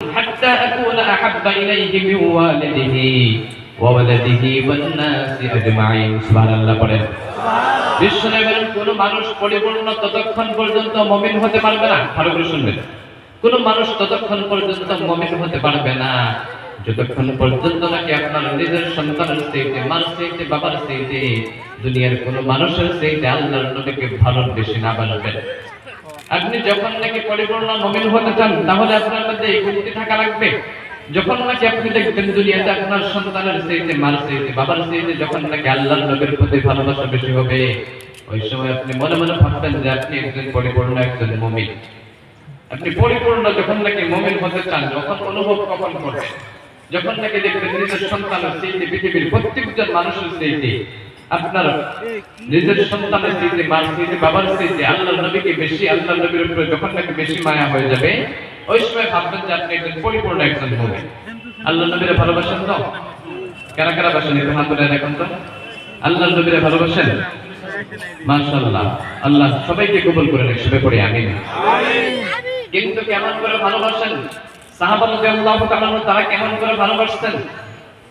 حتى أكون أحب إليه من والده وولده والناس أجمعين سبحان الله পড়েন বিশ্বনবী বলেন কোন মানুষ পরিপূর্ণ ততক্ষণ পর্যন্ত মমিন হতে পারবে না ভালো করে শুনবেন কোন মানুষ ততক্ষণ পর্যন্ত মমিন হতে পারবে না যতক্ষণ পর্যন্ত নাকি আপনার নিজের সন্তানের স্ত্রীতে মার স্ত্রীতে বাবার স্ত্রীতে দুনিয়ার কোন মানুষের স্ত্রীতে আল্লাহর নবীকে ভালোবেসে না বাসবেন আপনি যখন নাকি পরিপূর্ণ মমিন হতে চান, তাহলে আপনার মধ্যে এই গুণটি থাকা লাগবে। যখন নাকি আপনি দেখবেন দুনিয়াতে আপনার সন্তানের স্ত্রীতে মার স্ত্রীতে বাবার স্ত্রীতে যখন নাকি আল্লাহ নবীর প্রতি ভালোবাসা বেশি হবে, ওই সময় আপনি মনে মনে ভাববেন যে আপনি একজন পরিপূর্ণ একজন মমিন। আপনি পরিপূর্ণ যখন নাকি মমিন হতে চান যখন অনুভব কখন করবেন? যখন নাকি দেখবেন নিজের সন্তানের স্মৃতি পৃথিবীর প্রত্যেকজন মানুষের স্মৃতি আপনার নিজের সন্তানের স্মৃতি, মার স্মৃতি, বাবার স্মৃতি আল্লাহ নবীকে বেশি আল্লাহ নবীর উপরে যখন নাকি বেশি মায়া হয়ে যাবে, ওই সময় ভাববেন যে আপনি একজন পরিপূর্ণ একজন মুমিন আল্লাহ নবীরে ভালোবাসেন তো? কারা কারা বাসেন? একটু হাত তুলে দেখুন তো। আল্লাহ নবীরে ভালোবাসেন? মাশাআল্লাহ। আল্লাহ সবাইকে কবুল করে নেন সবাই পড়ে, আমিন। কিন্তু কেমন করে ভালোবাসেন? সাহাবা রাদিয়াল্লাহু তাআলা তারা কেমন করে ভালোবাসতেন?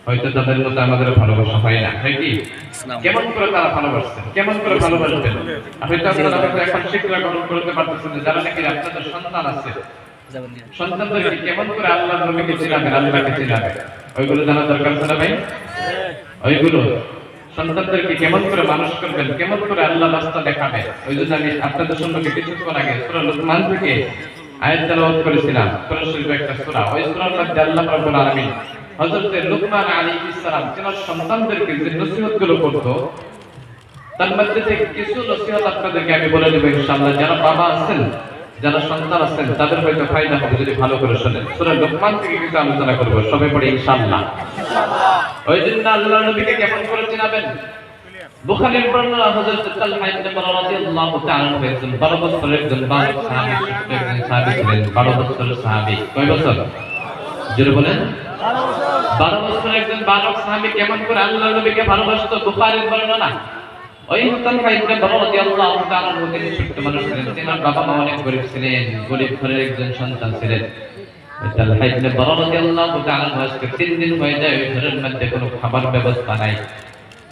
হয়তো তাদের মতো আমাদের ভালোবাসা হয় না হয় কি? কেমন করে তারা ভালোবাসতেন? কেমন করে ভালোবাসতেন? হয়তো আপনারা হয়তো এখন শিক্ষা গ্রহণ করতে পারতেছেন যারা নাকি আপনাদের সন্তান আছে। সন্তানদেরকে কেমন করে আল্লাহ নবীকে চিনাবেন আল্লাহকে চিনাবেন? ওইগুলো জানা দরকার আছে ভাই? ওইগুলো। সন্তানদেরকে কেমন করে মানুষ করবেন কেমন করে আল্লাহ রাস্তা দেখাবেন? ওই জন্য আমি আপনাদের সম্পর্কে কিছুক্ষণ আগে সূরা লুকমান থেকে আয়াত তেলাওয়াত করেছিলাম। একটা সূরা। ওই সূরার মধ্যে আল্লাহ রাব্বুল আলামিন হযরত লুকমান আলাইহিস সালাম তিনার সন্তানদেরকে যে নসিহতগুলো করতো, তার মধ্যে থেকে কিছু নসিহত আপনাদেরকে আমি বলে দেবো ইনশাআল্লাহ। যারা বাবা আছেন, যারা সন্তান আছেন, তাদের হয়তো ফায়দা হবে যদি ভালো করে শোনেন। সূরা লুকমান থেকে কিছু আলোচনা করব, সবাই পড়ে ইনশাআল্লাহ। ওই জন্য আল্লাহ নবীকে কেমন করে চিনাবেন? বুখারীর বর্ণনা হযরত তালহা ইবনে রাদিয়াল্লাহু তাআলা একজন 12 বছরের একজন বালক সাহাবী ছিলেন। 12 বছরের সাহাবী। কয় বছর? জোরে বলেন। 12 বছরের একজন বালক কেমন করে আল্লাহ নবীকে ভালোবাসতো? বর্ণনা। ওই রাদিয়াল্লাহু তাআলা ছোট্ট মানুষ ছিলেন। বাবা মা অনেক গরিব ছিলেন, গরিব ঘরের একজন সন্তান ছিলেন। ইবনে তাআলা তিন দিন হয়ে যায়, ওই ঘরের মধ্যে কোনো খাবার ব্যবস্থা নাই।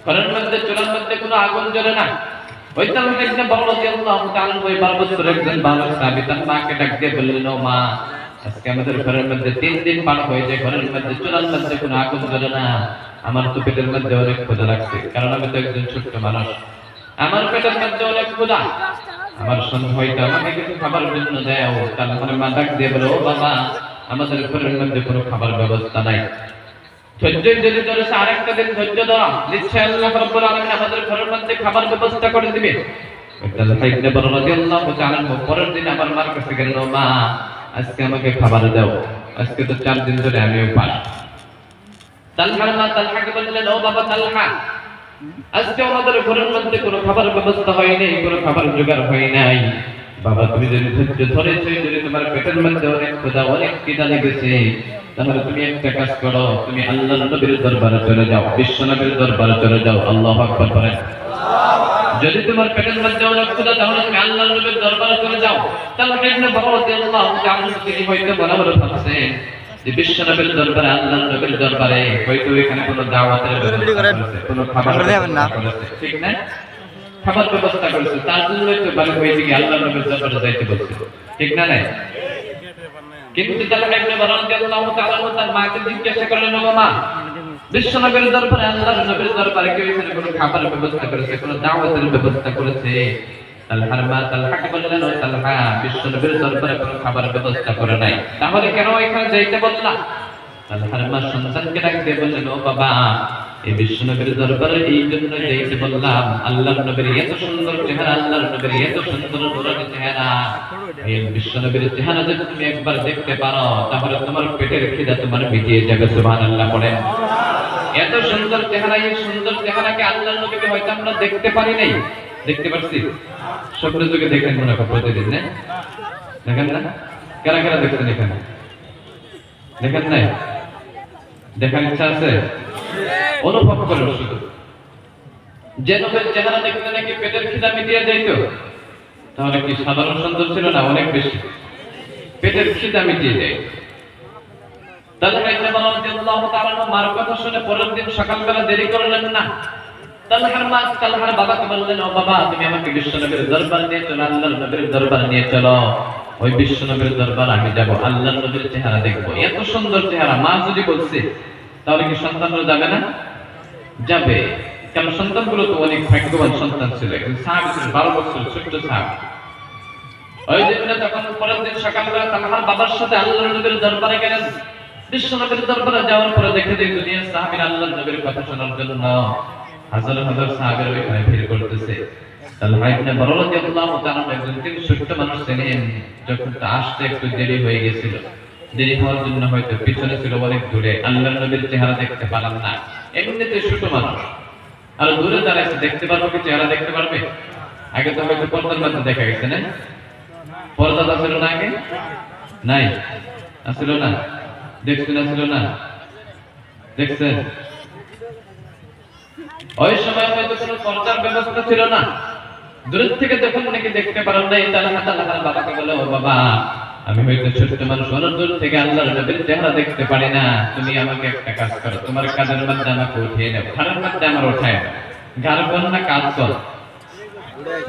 ঘরের মধ্যে, চুলার মধ্যে কোনো আগুন জ্বলে না। ওই তালহা ইবনে মারা রাদিয়াল্লাহু তাআলা ওই 12 বছরের একজন বালক সাহাবী তার মাকে ডাক দিয়ে বললেন মা আজকে আমাদের ঘরের মধ্যে তিন দিন পার ঘরের মধ্যে চুলার মধ্যে কোনো আগুন না। আমার তো পেটের মধ্যে অনেক ক্ষুধা লাগছে, কারণ আমি তো একজন ছোট্ট মানুষ। আমার পেটের মধ্যে অনেক ক্ষুধা। আমার সঙ্গে হয়তো আমাকে কিছু খাবার জন্য দেয় তারপরে মা ডাক দিয়ে বলে, ও বাবা, আমাদের ঘরের মধ্যে কোনো খাবার ব্যবস্থা নাই। যদি আরেকটা দিন ধৈর্য ধরা। নিশ্চয় আল্লাহ রাব্বুল আলামিন আমাদের ঘরের মধ্যে খাবার ব্যবস্থা করে দিবে তাহলে ইবনে রাদিয়াল্লাহু তাআলা পরের দিন আমার মার কাছে গেল, মা আজকে আমাকে খাবার দাও। আজকে তো চার দিন ধরে আমি উপাস তালহার মা তালহাকে বললেন ও বাবা তালহা। আজকে আমাদের ঘরের মধ্যে কোনো খাবার ব্যবস্থা হয়নি কোনো খাবার জোগাড় হয় নাই। বাবা, তুমি যদি ধৈর্য ধরেছো, যদি তোমার পেটের মধ্যে অনেক ক্ষুধা, অনেক খিদা লেগেছে, তাহলে তুমি একটা কাজ করো, তুমি আল্লাহ নবীর দরবারে চলে যাও, বিশ্ব নবীর দরবারে চলে যাও। আল্লাহ আকবার করেন যদি তোমার পেটের মধ্যে অনেক ক্ষুধা তাহলে তুমি আল্লাহ নবীর দরবারে চলে যাও। তাহলে ইবনে বাবা রাদিয়াল্লাহু তাআলা তিনি হয়তো মনে মনে ভাবছেন যে বিশ্ব নবীর দরবারে আল্লাহ নবীর দরবারে হয়তো এখানে কোনো দাওয়াতের ব্যবস্থা কোনো খাবার ঠিক না? খাবার ব্যবস্থা করেছে তার জন্য তো মানে হয়েছে কি আল্লাহ নবীর দরবারে যাইতে বলছে ঠিক না নাই? কিন্তু তাহলে ইবনে বাবা রাদিয়াল্লাহু তাআলা তার মাকে জিজ্ঞাসা করলেন ও মা বিশ্ব নবীর দরবারে, আল্লাহর নবীর দরবারে কেউ এখানে কোনো খাবারের ব্যবস্থা করেছে, কোনো দাওয়াতের ব্যবস্থা করেছে? তালহার মা তালহাকে বললেন, ও তালহা বিশ্ব নবীর দরবারে কোনো খাবারের ব্যবস্থা করে নাই। তাহলে কেন এখানে যাইতে বললাম তালহার মা সন্তানকে বললেন, ও বাবা, এই বিশ্ব নবীর দরবারে এই জন্য যাইতে বললাম, আল্লাহর নবীর এত সুন্দর চেহারা, আল্লাহর নবীর এত সুন্দর চেহারা। এই চেহারা যদি তুমি একবার দেখতে পারো, তাহলে তোমার পেটের খিদা তোমার মিটিয়ে যাবে, সুবহানাল্লাহ পড়েন এত সুন্দর চেহারা, এই সুন্দর চেহারাকে আল্লাহর নবীকে হয়তো আমরা দেখতে পারি নাই? দেখতে পারছি। স্বপ্ন যুগে দেখেন মনে হয় প্রতিদিন, না? দেখেন না? কারা কারা দেখছেন এখানে? দেখেন নাই? দেখার ইচ্ছা আছে? অনুভব করেন শুধু। যে নবের চেহারা দেখতে নাকি পেটের খিদা মিটিয়ে যাইতো তাহলে কি সাধারণ সুন্দর ছিল না অনেক বেশি? পেটের খিদা মিটিয়ে যায় আমি যাব, আল্লাহর নবীর চেহারা দেখব। এত সুন্দর চেহারা, মা যদি বলছে, তাহলে কি সন্তানরা যাবে না? যাবে। কারণ সন্তানগুলো তো অনেক ভাগ্যবান সন্তান ছিল বারো বছর ছোট্ট সাহাবী। ওই জন্য তখন পরের দিন সকালবেলা তালহার বাবার সাথে আল্লাহর নবীর দরবারে গেলেন বিশ্ব নবীর দরবারে যাওয়ার পরে দেখে আল্লাহর নবীর কথা শোনার জন্য। হাজার হাজার সাহাবীর ওইখানে ভিড় করতেছে। ইবনে রাদিয়াল্লাহু তাআলা একজন ছোট্ট মানুষ ছিলেন যখন তা আসতে একটু দেরি হয়ে গেছিল। দেরি হওয়ার জন্য হয়তো পিছনে ছিল অনেক দূরে। আল্লাহর নবীর চেহারা দেখতে পারেন না। এমনিতে ছোট মানুষ। আর দূরে দাঁড়াইছে, দেখতে পারব কি চেহারা দেখতে পারবে? আগে তো হয়তো পর্দার মধ্যে দেখা গেছে, না? পর্দা ছিল না আগে? নাই? আসছিল না? দেখছেন আসছিল না? দেখছেন? ওই সময় হয়তো কোনো পর্দার ব্যবস্থা ছিল না। দূরের থেকে যখন নাকি দেখতে পারেন না তাহলে হাতা লাগার বাবাকে বলে, ও বাবা, আমি হয়তো ছোট্ট মানুষ, অনেক দূর থেকে আল্লাহর নবীর চেহারা দেখতে পারি না। তুমি আমাকে একটা কাজ করো, তোমার কাজের মধ্যে আমাকে উঠিয়ে নেও, ঘরের মধ্যে আমার উঠায় ঘর না, কাজ কর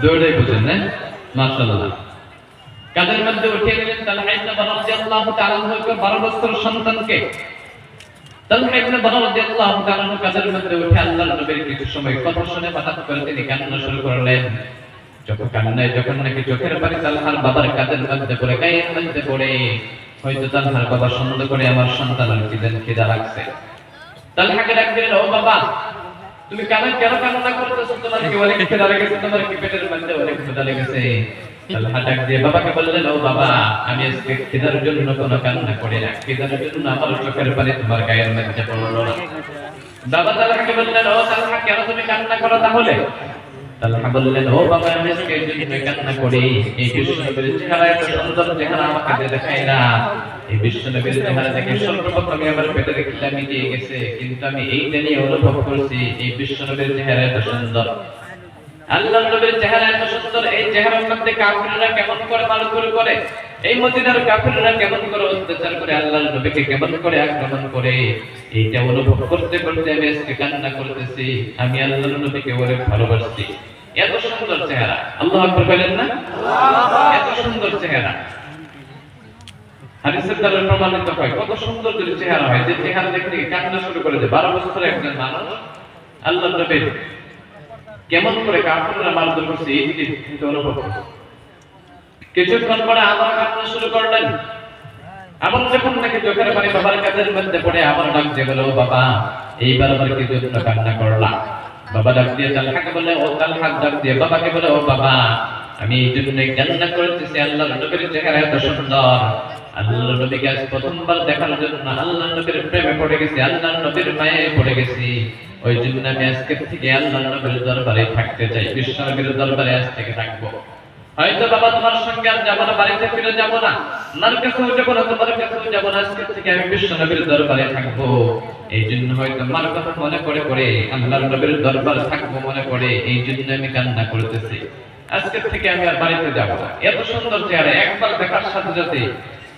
দৌড়ে বুঝেন না মাশাআল্লাহ। কাজের মধ্যে উঠিয়ে নিলেন তালহা ইবনে বারা রাদিয়াল্লাহু তাআলা আনহু 12 বছর সন্তানকে। তালহা ইবনে রাদিয়াল্লাহু তাআলা মধ্যে উঠে আল্লাহর নবীর কিছু সময় শুনে তিনি কান্না শুরু করলেন। কান্নায় যখন নাকি চোখের পানি তালহার বাবার মধ্যে পড়ে, গায়ের মধ্যে পড়ে, হয়তো তালহার বাবা সন্দেহ করে আমার খিদা লাগছে। তালহাকে ডাক দিলেন, ও বাবা, তুমি কেন কেন কান্না করতেছো? তোমার কি অনেক খিদা লেগেছে? তোমার কি পেটের মধ্যে অনেক খিদা লেগেছে? বাবা আমি এই জন্য কিন্তু নিয়ে অনুভব করছি এই বিশ্বনবীর চেহারা এত সুন্দর। আল্লাহ এত সুন্দর আমি আল্লাহর নবীকে অনেক ভালোবাসছি। এত সুন্দর চেহারা। আল্লাহ আকবার বলেন না? এত সুন্দর চেহারা। প্রমাণিত হয় কত সুন্দর যদি চেহারা হয়, যে চেহারা দেখে কান্না শুরু করে যে বারো বছরের একজন মানুষ আল্লাহ নবীর কেমন করে কাফেররা মারধর করছে, এই দিকে কিন্তু অনুভব কিছুক্ষণ পরে আবার কান্না শুরু করলেন। আবার যখন নাকি চোখের পানি বাবার কাছের মধ্যে পড়ে আবার ডাক দিয়ে ও বাবা, এইবার আবার কি জন্য কান্না করলা? বাবা ডাক দিয়ে তালহাকে বলে ও তালহাক ডাক দিয়ে বাবাকে বলে, ও বাবা, আমি এই জন্য কান্না করতেছি আল্লাহর নবীর চেহারা এত সুন্দর। আল্লাহ নবীকে আজ প্রথমবার দেখার জন্য আল্লাহ নবীর প্রেমে পড়ে গেছি আল্লাহ নবীর মায়ে পড়ে গেছি। ওই জন্য আমি আজকে থেকে আল্লাহ নবীর দরবারে থাকতে চাই দরবারে আজ থেকে থাকব। হয়তো বাবা তোমার সঙ্গে আর যাব না, বাড়িতে ফিরে যাব না কাছেও যাব না, তোমার কাছেও যাব না, আজকে থেকে আমি দরবারে থাকব। এই জন্য হয়তো মার কথা মনে করে করে আল্লাহর নবীর দরবার থাকব মনে করে এই জন্য আমি কান্না করতেছি। আজকে থেকে আমি আর বাড়িতে যাব না। এত সুন্দর চেহারা একবার দেখার সাথে সাথে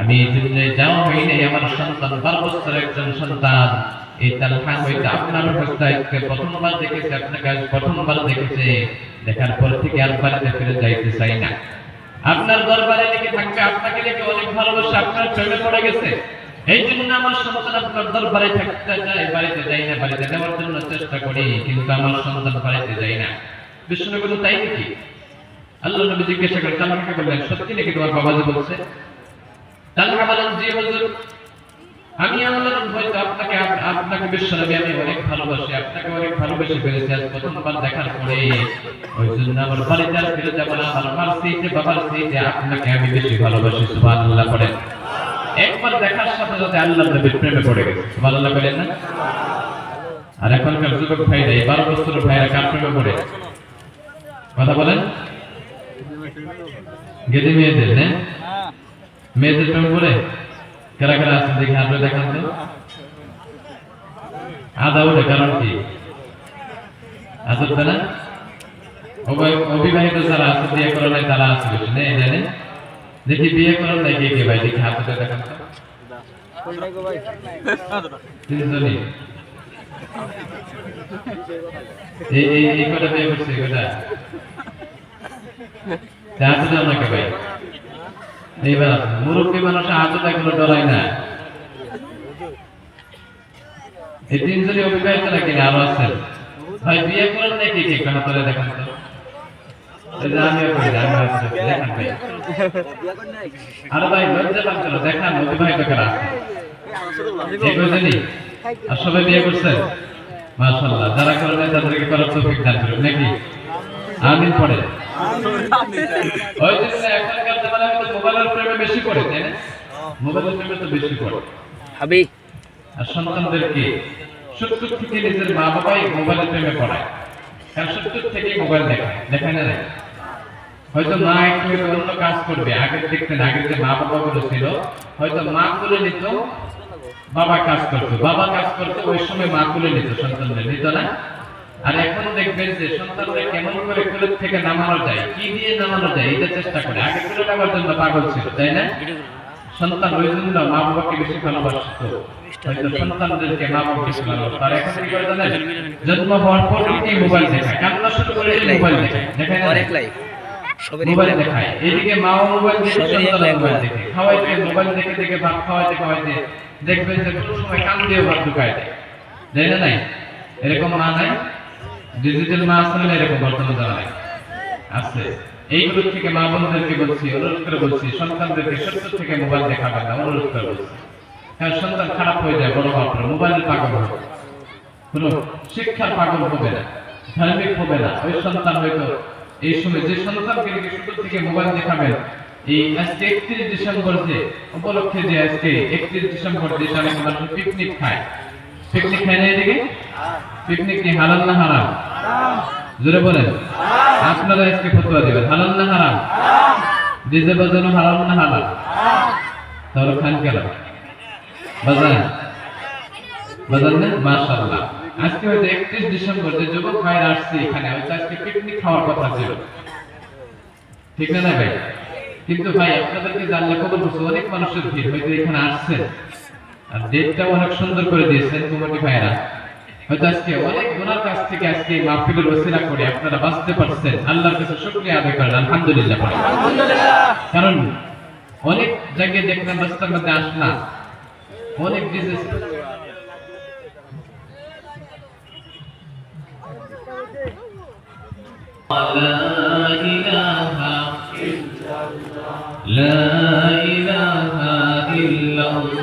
আমি এই জন্য যাওয়া হয় নাই আমার সন্তান, বারো বছরের একজন সন্তান, এই তালহা হইতে আপনার অবস্থাকে প্রথমবার দেখেছে, আপনাকে প্রথমবার দেখেছে, দেখার পর থেকে আর বাড়িতে ফিরে যাইতে চাই না। আপনার দরবারে লিখে থাকবে, আপনাকে লিখে অনেক ভালোবাসে, আপনার প্রেমে পড়ে গেছে। এই জন্য আমার সন্তান আপনার দরবারে থাকতে চায়, বাড়িতে যাই না, বাড়িতে যাওয়ার জন্য চেষ্টা করি, কিন্তু আমার সন্তান বাড়িতে যাই না। বিষ্ণু তাই নাকি? আল্লাহ নবী জিজ্ঞাসা করে তালহাকে বললেন, সত্যি নাকি তোমার বাবা যে বলছে? তালহা বলেন জি হুজুর। আমি আল্লাহ হয়তো আপনাকে আপনাকে বিশ্বনবী আমি অনেক ভালোবাসি, আপনাকে অনেক ভালোবেসে ফেলেছি আজ প্রথমবার দেখার পরে। ওই জন্য আমার বাড়িতে আর ফিরে যাব না, আমার মার সেইতে বাবার সেইতে আপনাকে আমি বেশি ভালোবাসি, সুবহানাল্লাহ পড়েন। একবার দেখার সাথে সাথে আল্লাহ নবীর প্রেমে পড়ে গেছে, সুবহানাল্লাহ বলেন না? আর এখনকার যুবক ভাইরা, এই বারো বছরের ভাইরা কার প্রেমে পড়ে? কথা বলেন? গেদি মেয়েদের, না? মেয়েদের প্রেমে পড়ে কারা কারা আছে দেখি আপনি দেখান তো। আদা ওঠে কারণ কি? না অবয়- অবিবাহিত যারা আছে, বিয়ে করার নাই তারা বেশি নেই জানে দেখি বিয়ে করার নাই কে কে ভাই, দেখি হাতে দেখান তো। তিনজনই। এই কটা বিয়ে করছে কটা? তা হাতে দাও নাকি ভাই? এইবার মুরব্বী মানুষ হাতে দেখল ডরাই না। বিয়ে করি দেখান কারা সবাই বিয়ে করছেন মাশাআল্লাহ, যারা করেন নাই তাদেরকে করার তৌফিক দান নাকি? আমিন পড়ে। ওই জন্য তো মোবাইলের প্রেমে বেশি পড়ে তাই না? মোবাইলের প্রেমে তো বেশি হাবি আর সন্তানদেরকে সত্তর থেকে নিজের মা বাবাই মোবাইলের প্রেমে পড়ায় কারণ সত্তর থেকে মোবাইল দেখায় দেখায় না? হয়তো মা একটু অন্য কাজ করবে আগে দেখতেন আগে যে মা বাবা গুলো ছিল হয়তো মা তুলে নিত বাবা কাজ করতো। বাবা কাজ করতো ওই সময় মা তুলে নিত সন্তানদের নিত না? আর এখন দেখবেন যে সন্তানরা কেমন করে কোলের থেকে নামানো যায় কি দিয়ে নামানো যায় এটা চেষ্টা করে। আগে কোলে নামার জন্য পাগল ছিল তাই না? সন্তান ওই জন্য মা বাবাকে বেশি ভালোবাসত। হয়তো সন্তানদেরকে মা বাবা বেশি ভালোবাসত। আর এখন কি করে জানেন? জন্ম হওয়ার পর মোবাইল দেখায়। কান্না শুরু করে মোবাইল দেখায়। দেখায় অনেক লাইফ মোবাইল দেখায়। এদিকে মাও মোবাইল দেখে সবারই সন্তান মোবাইল দেখে। খাওয়াইতে মোবাইল দেখে দেখে ভাত খাওয়াইতে খাওয়াইতে দেখবেন যে কোনো সময় কান দিয়ে ভাত ঢুকায় দেয় না নাই? এরকম মা নাই? ডিজিটাল মা আছে না এরকম বর্তমান জামানায় আছে। এইগুলো থেকে মা বোনদেরকে বলছি, অনুরোধ করে বলছি, সন্তানদেরকে সত্য থেকে মোবাইল দেখাবেন না, অনুরোধ করে বলছি। কারণ সন্তান খারাপ হয়ে যায়, বড় মাত্র মোবাইল পাগল হবে। কোনো শিক্ষার পাগল হবে না, ধার্মিক হবে না। ওই সন্তান হয়তো এই সময় যে সন্তানকে শুরু থেকে মোবাইল দেখাবেন, এই আজকে একত্রিশ ডিসেম্বর যে, উপলক্ষে যে আজকে একত্রিশ ডিসেম্বর যে মানুষ পিকনিক খায় পিকনিক না এদিকে পিকনিক কি হালাল না হারাম? জোরে বলেন। আপনারা আজকে ফতোয়া দিবেন। হালাল না হারাম? ডিজে বাজানো হারাম না হালাল? তাহলে খান কেন? বাজান? বাজান না? মাশাআল্লাহ। আজকে হয়তো একত্রিশ ডিসেম্বর, যে যুবক ভাইরা আসছে এখানে, হয়তো আজকে পিকনিক খাওয়ার কথা ছিল। ঠিক না না ভাই? কিন্তু ভাই, আপনাদেরকে জানলে কত বছর অনেক মানুষের ভিড়, হয়তো এখানে আসছেন। আর ডেটটাও অনেক সুন্দর করে দিয়েছেন কুমারী ভাইরা হয়তো আজকে অনেক গুনার কাছ থেকে আজকে এই মাহফিলের ওসিলা করে আপনারা বাঁচতে পারছেন আল্লাহর কাছে শুকরিয়া আদায় করেন আলহামদুলিল্লাহ পড়েন। কারণ অনেক জায়গায় দেখলাম রাস্তার মধ্যে আসনা অনেক ডিজে لا إله لا إله إلا الله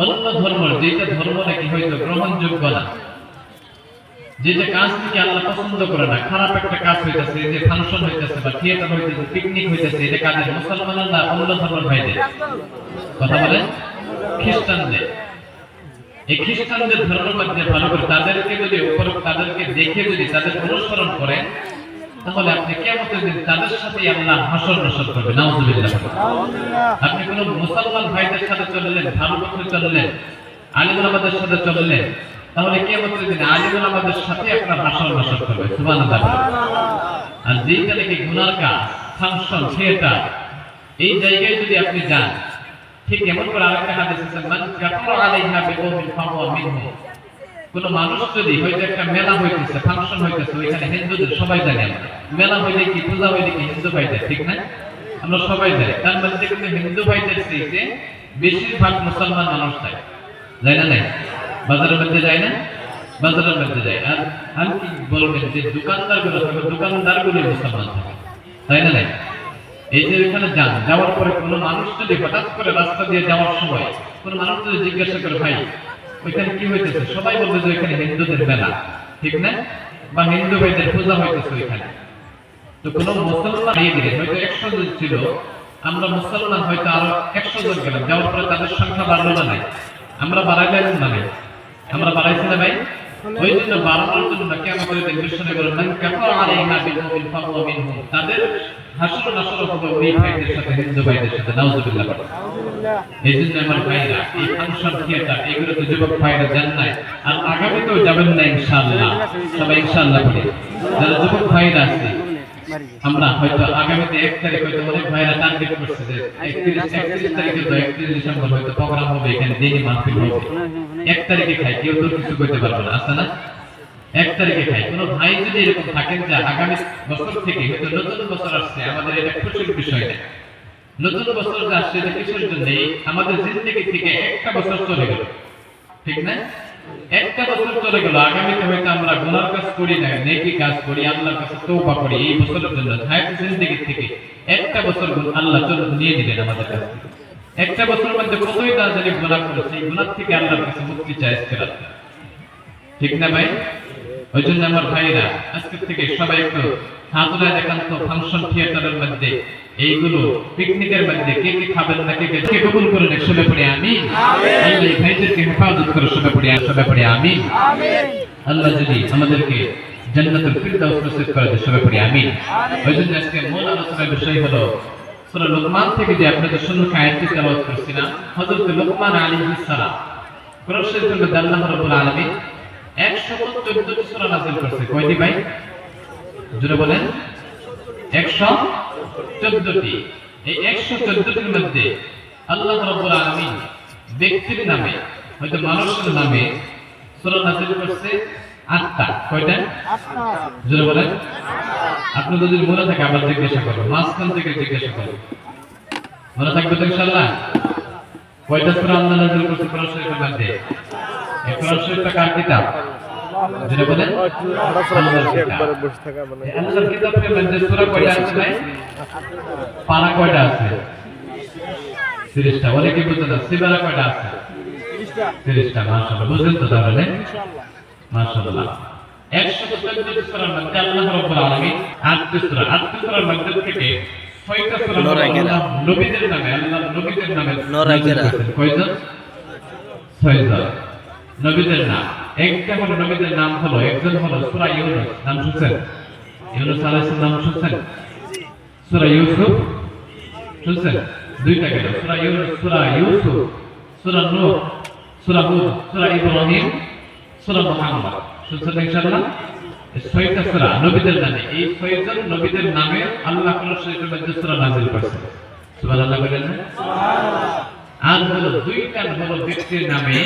অন্য ধর্ম যেটা ধর্ম নাকি হয়তো গ্রহণযোগ্য না। যেটা কাজ থেকে আল্লাহ পছন্দ করে না, খারাপ একটা কাজ হইতেছে, যে ফাংশন হইতেছে বা থিয়েটার হইতেছে পিকনিক হইতেছে, এটা কাজের মুসলমানের না, অন্য ধর্মের ভাইদের কথা বলেন? খ্রিস্টানদের। এই খ্রিস্টানদের ধর্মের মধ্যে ভালো করে তাদেরকে যদি উপর তাদেরকে দেখে যদি তাদের অনুসরণ করেন তাহলে আপনি কেমন তাদের সাথে আল্লাহ হাসর নসর করবে আপনি কোন মুসলমান ভাইদের সাথে চললেন পথে চললেন, আলিমুল আমাদের সাথে চললেন, তাহলে কেমন দিন? আলিমুল আমাদের সাথে আপনার হাসর নসর করবে সুবহানাল্লাহ। আর যেইটা নাকি গুনার ফাংশন, থিয়েটার, এই জায়গায় যদি আপনি যান, ঠিক এমন করে আরেকটা হাদিস আছে কোন মানুষ যদি হয়তো একটা মেলা হইতেছে ফাংশন হইতেছে, ওইখানে হিন্দুদের সবাই জানি। মেলা হইলে কি পূজা হইলে কি হিন্দু ঠিক না? আমরা সবাই তার কিন্তু হিন্দু ভাইদের বেশিরভাগ মুসলমান মানুষ যায়। যায় না নাই? বাজারের মধ্যে যায় না? বাজারের মধ্যে যায়। আর আর কি বলবেন যে থাকে মুসলমান থাকে। তাই না নাই? এই যে এখানে যান, যাওয়ার পরে কোনো মানুষ যদি হঠাৎ করে রাস্তা দিয়ে যাওয়ার সময় কোনো মানুষ যদি জিজ্ঞাসা করে, ভাই ওইখানে কি হইতেছে? সবাই বলবে যে ওইখানে হিন্দুদের মেলা। ঠিক না? বা হিন্দু ভাইদের পূজা হইতেছে ওইখানে। তো কোন মুসলমান দিলেন হয়তো একশো জন ছিল। আমরা মুসলমান হয়তো আরও একশো জন গেলাম। যাওয়ার পরে তাদের সংখ্যা বাড়লো না নাই আমরা বাড়াইলাম না আমরা বাড়াইছি না ভাই। ওই জন্য বাড়ানোর জন্য কেমন করে দিন বিষ্ণু বলেন মান কাফারা আলাইহা বিল ফাহুয়া মিনহুম তাদের হাসর নাসর হবে ওই ভাইদের সাথে হিন্দু ভাইদের সাথে নাউজুবিল্লাহ এই জন্য আমার ভাইরা এই ফাংশন থিয়েটার এগুলো তো যুবক ভাইরা যান নাই আর আগামীতেও যাবেন না ইনশাআল্লাহ। সবাই ইনশাআল্লাহ বলে যারা যুবক ভাইরা আছে আমরা হয়তো আগামীতে এক তারিখ হয়তো অনেক ভাইরা টার্গেট করছে যে একত্রিশ একত্রিশ তারিখে তো একত্রিশ ডিসেম্বর হয়তো প্রোগ্রাম হবে এখানে দিনই মাহফিল হবে। এক তারিখে খাই কেউ তো কিছু করতে পারবে না আছে না? এক তারিখে খাই কোনো ভাই যদি এরকম থাকেন যে আগামী বছর থেকে হয়তো নতুন বছর আসছে, আমাদের এটা খুশির বিষয় না। নতুন বছর যে আসছে, এটা কিসের জন্য? আমাদের জিন্দগি থেকে একটা বছর চলে গেল। ঠিক না? একটা বছর চলে গেল আগামীতে হয়তো আমরা গুনার কাজ করি না, নেকি কাজ করি, আল্লাহর কাছে তওবা করি, এই বছরের জন্য। জিন্দগি থেকে একটা বছর আল্লাহ চলে নিয়ে দিলেন আমাদের কাছ। থেকে একটা বছরের মধ্যে কতই না জানি গুনাহ করেছে এই গুনাহ থেকে আল্লাহর কাছে মুক্তি চাই আজকে রাতে। ঠিক না ভাই? ওই জন্য আমার ভাইরা আজকে থেকে সবাই একটু হাতুরা একান্ত ফাংশন থিয়েটারের মধ্যে এইগুলো পিকনিকের মধ্যে কে কে খাবেন না কে কে কবুল করে নেক সবে পড়ে আমি। আল্লাহ এই ভাইদেরকে হেফাজত করে সবে পড়ে সবে পড়ে আমি। আল্লাহ যদি আমাদেরকে জান্নাতুল ফিরদাউস নসিব করে সবে পড়ে আমি। ওই জন্য আজকে মূল আলোচনার বিষয় হলো সূরা লোকমান থেকে যে আপনাদের সম্মুখে আয়াতটি তেলাওয়াত করছিলাম হযরত লোকমান আলাইহিস সালাম কোরআন শরীফের মধ্যে আল্লাহ রাব্বুল আলামিন 114টি সূরা নাযিল করছে। কয়টি ভাই? জোরে বলেন। 114টি এই 114টির মধ্যে আল্লাহ রাব্বুল আলামিন ব্যক্তির নামে, হয়তো মানুষের নামে সূরা নাযিল করছে। আটটা, কয়টা? জোরে বলেন। আপনি যদি মনে থাকে আবার জিজ্ঞাসা করবেন মাঝখান থেকে জিজ্ঞাসা করবেন মনে থাকবে তো ইনশাআল্লাহ কয়টা সূরা আল্লাহ নাযিল করছে কোরআন শরীফের মধ্যে? এই কোরআন শরীফটা কার কিতাব? যেটা বলেন। আল্লাহর কিতাব। আল্লাহর মধ্যে সূরা কয়টা আছে পারা কয়টা আছে? 30টা অনেকে বুঝতে না সিবারা কয়টা আছে? 30টা মাশাআল্লাহ। বুঝলেন তো তাহলে? মাশাআল্লাহ। 114টি সূরার মধ্যে আল্লাহ রাব্বুল আলামিন আটটি সূরা আটটি সূরার মধ্যে থেকে ছয়টা সূরা নরাইকেরা। নবীদের নামে আল্লাহ নবীদের নামে নরাইকেরা। কয়জন ছয়জন নবীদের নাম। একটা হলো নবীদের নাম হলো একজন হলো সূরা ইউনূস। নাম শুনছেন? ইউনূস আলাইহিস নাম শুনছেন? সূরা ইউসুফ? শুনছেন? দুইটা গেল। সূরা ইউনূস সূরা ইউসুফ সূরা নূহ সূরা হুদ সূরা ইব্রাহিম। সূরা মুহাম্মদ। শুনছেন ইনশাআল্লাহ। ছয়টা সূরা নবীদের নামে এই ছয়জন নবীদের নামে আল্লাহ কোরআন শরীফের মধ্যে সূরা নাযিল করেছেন। সুবহানাল্লাহ বলেন আর হলো দুইটা হলো ব্যক্তির নামে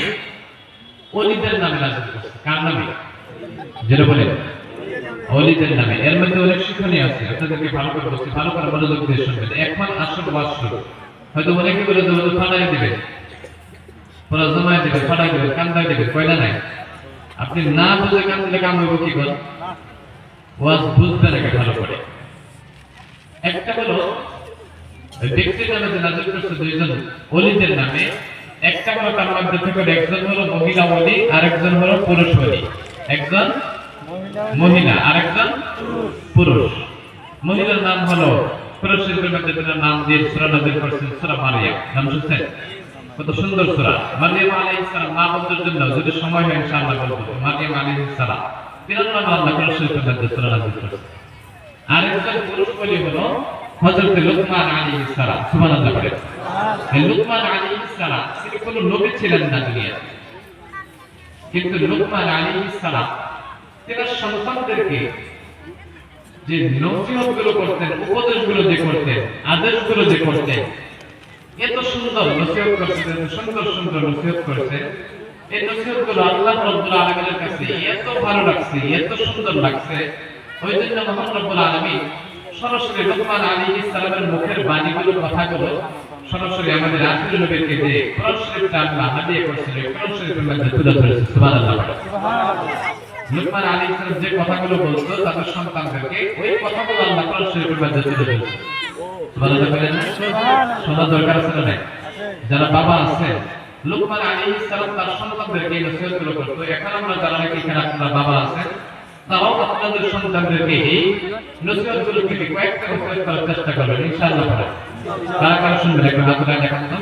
অলিদের নামে নাযিল করছে। কার নামে? যেটা বলেন। অলিদের নামে। এর মধ্যে অনেক শিক্ষণীয় আছে। আপনাদেরকে ভালো করে বলছি ভালো করে মনোযোগ দিয়ে শুনবেন। এখন আসল ওয়াজ শুরু হয়তো অনেকে বলে ওদের ফাটাই দিবে। পুরো জমায় দিবে ফাটাই দিবে কান্দাই দিবে কয়লা নাই? আপনি না বুঝে কান দিলে কাম হইব কি করে? ওয়াজ বুঝতে লাগে ভালো করে। একটা হলো, ওই ব্যক্তির যে নাজিল করছে দুইজন অলিদের নামে, একটা হলো তার মধ্যে থেকে একজন হলো মহিলা অলি আর একজন হলো পুরুষ অলি। একজন মহিলা আর একজন পুরুষ। মহিলার নাম হলো, পুরুষের মধ্যে নাম দিয়ে সূরা নাজিল করছেন, সূরা মারিয়াম নাম শুনছেন? কত সুন্দর সূরা। মারিয়াম আলাইহিস সালাম মা বন্ধুর জন্য যদি সময় হয় ইনশাআল্লাহ বলব। মারিয়াম আলাইহিস সালাম। নাম আল্লাহ পুরুষের মধ্যে সূরা নাজিল করছেন আরেকজন পুরুষ বলি হলো হযরত লুকমান আলাইহিস সালাম। সুবহানাল্লাহ বলেন। এই লুকমান আলাইহিস সালাম, তিনি কোনো নবী ছিলেন না দুনিয়াতে কিন্তু লুকমান আলাইহিস সালাম তিনার সন্তানদেরকে যে নসিহতগুলো করতেন উপদেশগুলো যে করতেন আদেশগুলো যে করতেন এত সুন্দর নসিহত এত সুন্দর সুন্দর নসিহত করতেন এই নসিহতগুলো আল্লাহ রব্বুল আলমিনের কাছে এত ভালো লাগছে, এত সুন্দর লাগছে। ওই জন্য মহান রব্বুল আলমী সরাসরি লোকমান আলী ইসলামের মুখের বাণীগুলো, কথাগুলো সরাসরি আমাদের আখির নবীকে যে কোরআন শরীফটা আল্লাহ হাদিয়া করেছিল কোরআন মধ্যে তুলে ধরেছে, সুবহানাল্লাহ। লোকমান আলী ইসলাম যে কথাগুলো বলতো তাদের সন্তানদেরকে ওই কথাগুলো আল্লাহ কোরআন মধ্যে তুলে ধরেছে। সুবহানাল্লাহ বলেন। না শোনা দরকার আছে না যারা বাবা আছে, লোকমান আলী তার বাবা আছে। তারাও আপনাদের সন্তানদেরকে কয়েকটা চেষ্টা করবেন, ইনশাআল্লাহ কারা কারা শুনবেন একবার হাত দেখান তো